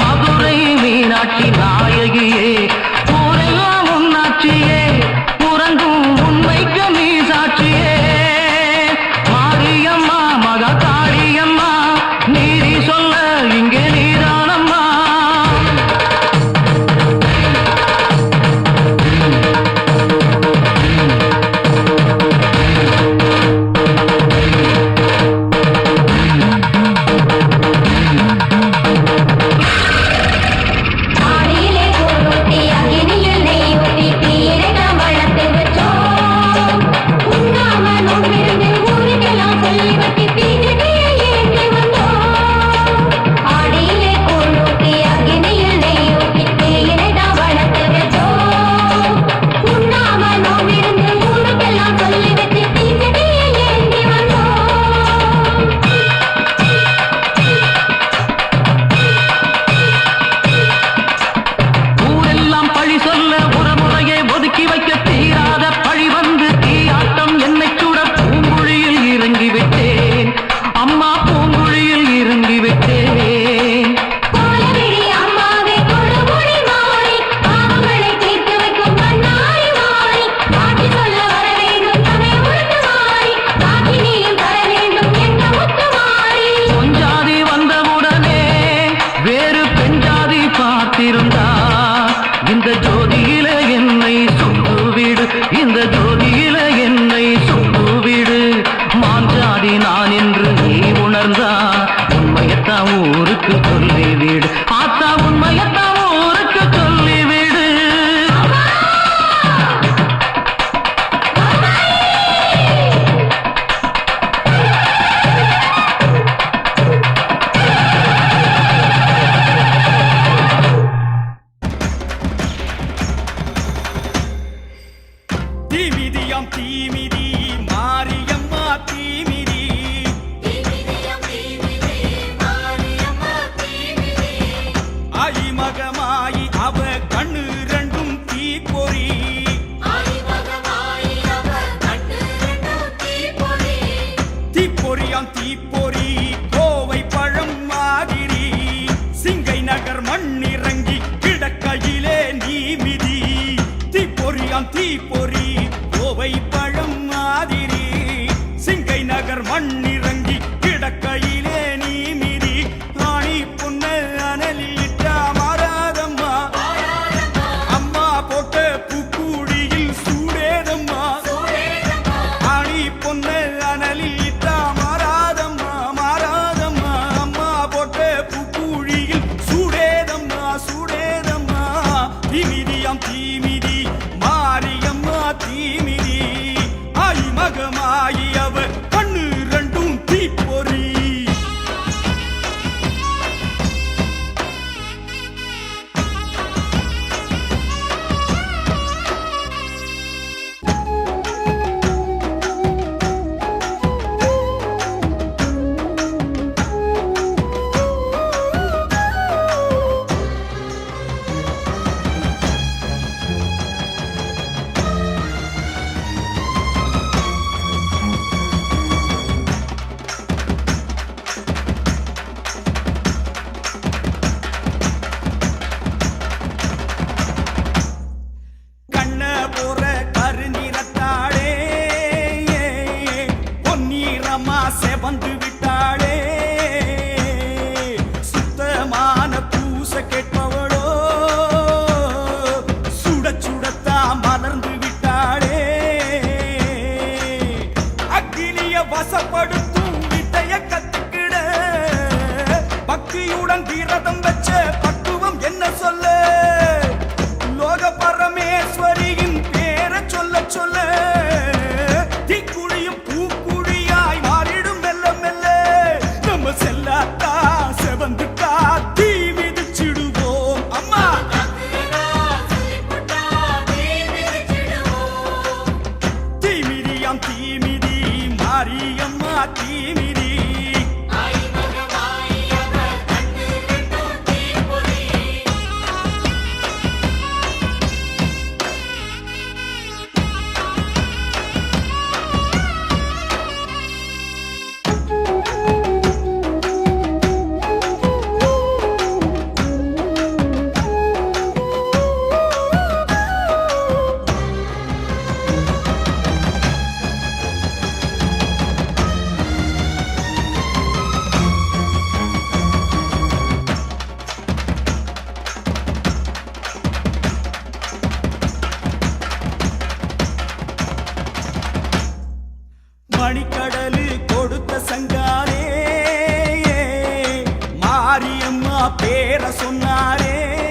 మధురై మీనాటి నా புறமுறையை ஒதுக்கி வைக்க எனக்கு சொல்லிவிடு மண்ணிறங்கி Tangira. பேர சொன்னாரே.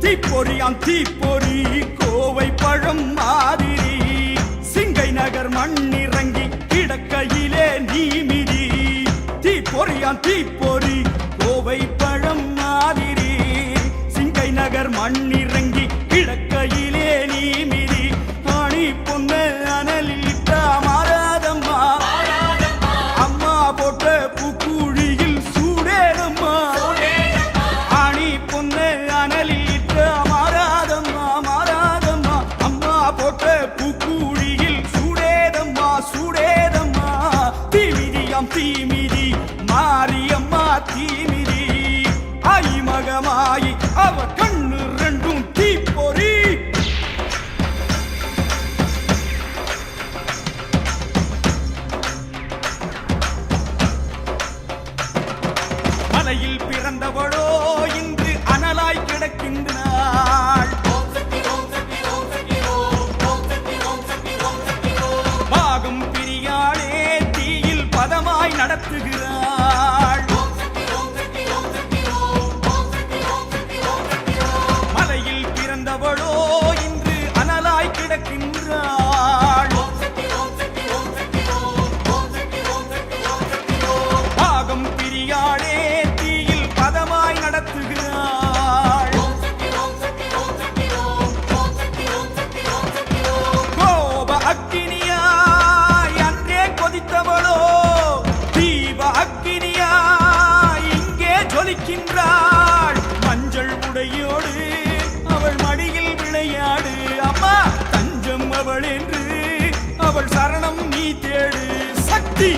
தீப்பொறியாம் தீப்பொறி கோவை பழம் மாதிரி. சிங்கை நகர் மண்ணிறங்கி கிடக்கையிலே நீமிதி. தீப்பொறியாம் தீப்பொறி கோவை பழம் மாதிரி. சிங்கை நகர் மண்ணிறங்கி தலையில் அவள் என்று அவள் சரணம் நீ தேடு. சக்தி